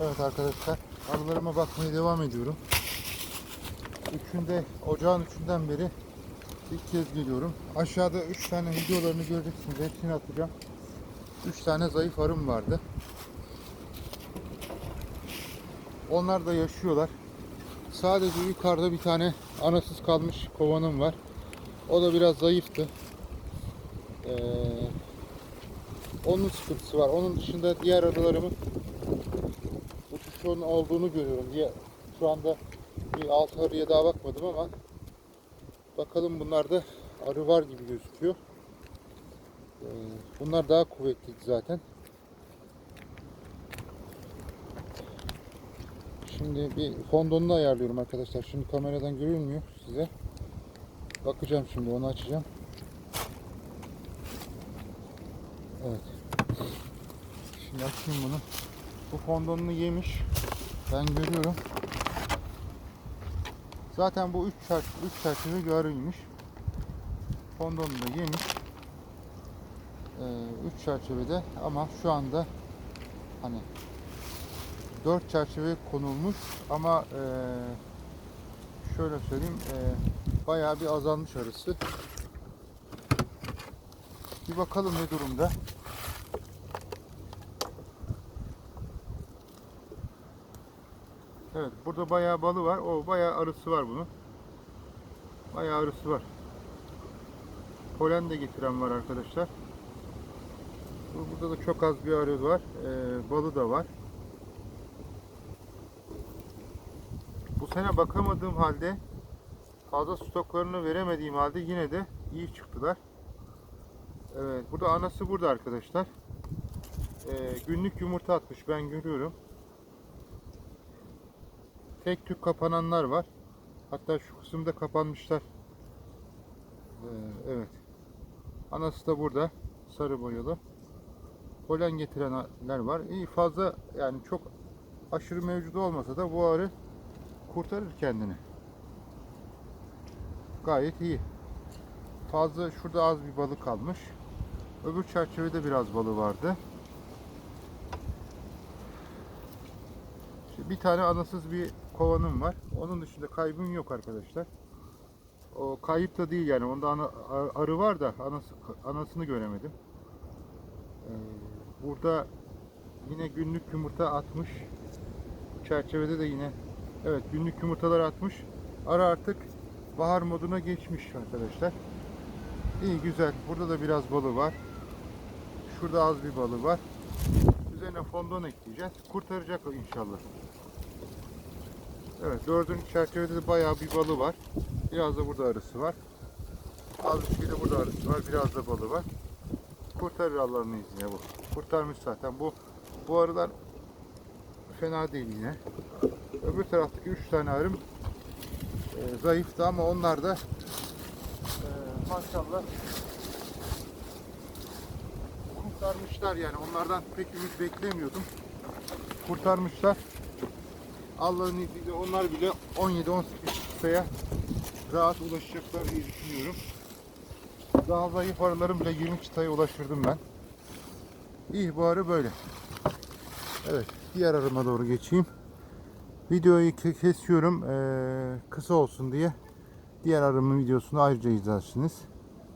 Evet arkadaşlar arılarıma bakmaya devam ediyorum. Üçünde ocağın üçünden beri ilk kez geliyorum. Aşağıda üç tane videolarını göreceksiniz. Hepsini atacağım. Üç tane zayıf arım vardı. Onlar da yaşıyorlar. Sadece yukarıda bir tane anasız kalmış kovanım var. O da biraz zayıftı. Ee, onun sıkıntısı var. Onun dışında diğer arılarımın uçuşun olduğunu görüyorum. Diye şu anda bir altı arıya daha bakmadım ama bakalım bunlarda arı var gibi gözüküyor. Ee, bunlar daha kuvvetliydi zaten. Şimdi bir fondonunu ayarlıyorum arkadaşlar. Şimdi kameradan görünmüyor size. Bakacağım şimdi onu açacağım. Evet. Şimdi açayım bunu. Bu fondonunu yemiş. Ben görüyorum. Zaten bu 3 çerçeve, 3 çerçeve bir arıymış. Fondonunu da yemiş. 3 çerçevede ama şu anda hani 4 çerçeve konulmuş ama eee, şöyle söyleyeyim eee, bayağı bir azalmış arısı. Bir bakalım ne durumda. Evet burada bayağı balı var. O bayağı arısı var bunun. Bayağı arısı var. Polen de getiren var arkadaşlar. Bu- Burada da çok az bir arı var. Ee, balı da var. Bu sene bakamadığım halde fazla stoklarını veremediğim halde yine de iyi çıktılar. Evet, burada anası burada arkadaşlar. Ee, günlük yumurta atmış ben görüyorum. Tek tük kapananlar var. Hatta şu kısımda kapanmışlar. Ee, evet. Anası da burada. Sarı boyalı. Polen getirenler var. İyi fazla yani çok aşırı mevcut olmasa da bu arı kurtarır kendini. Gayet iyi. Fazla şurada az bir balık kalmış. Öbür çerçevede biraz balı vardı. İşte bir tane anasız bir kovanım var. Onun dışında kaybım yok arkadaşlar. O kayıp da değil yani. Onda ana, arı var da anası, anasını göremedim. Ee, burada yine günlük yumurta atmış. Çerçevede de yine evet günlük yumurtalar atmış. Arı artık bahar moduna geçmiş arkadaşlar. İyi güzel. Burada da biraz balı var. Şurada az bir balı var. Üzerine fondon ekleyeceğiz. Kurtaracak inşallah. Evet dördüncü çerçevede de bayağı bir balı var. Biraz da burada arısı var. Az bir şey de burada arısı var. Biraz da balı var. Kurtarır Allah'ın izniyle bu. Kurtarmış zaten. Bu bu arılar fena değil yine. Öbür taraftaki üç tane arım e, zayıftı ama onlar da e, maşallah kurtarmışlar yani. Onlardan pek ümit beklemiyordum. Kurtarmışlar. Allah'ın izniyle onlar bile 17-18 sayıya rahat ulaşacaklar diye düşünüyorum. Daha zayıf arılarım bile 20 çıtaya ulaştırdım ben. İyi bu arı böyle. Evet diğer arıma doğru geçeyim. Videoyu ke- kesiyorum eee, kısa olsun diye. Diğer arımın videosunu ayrıca izlersiniz.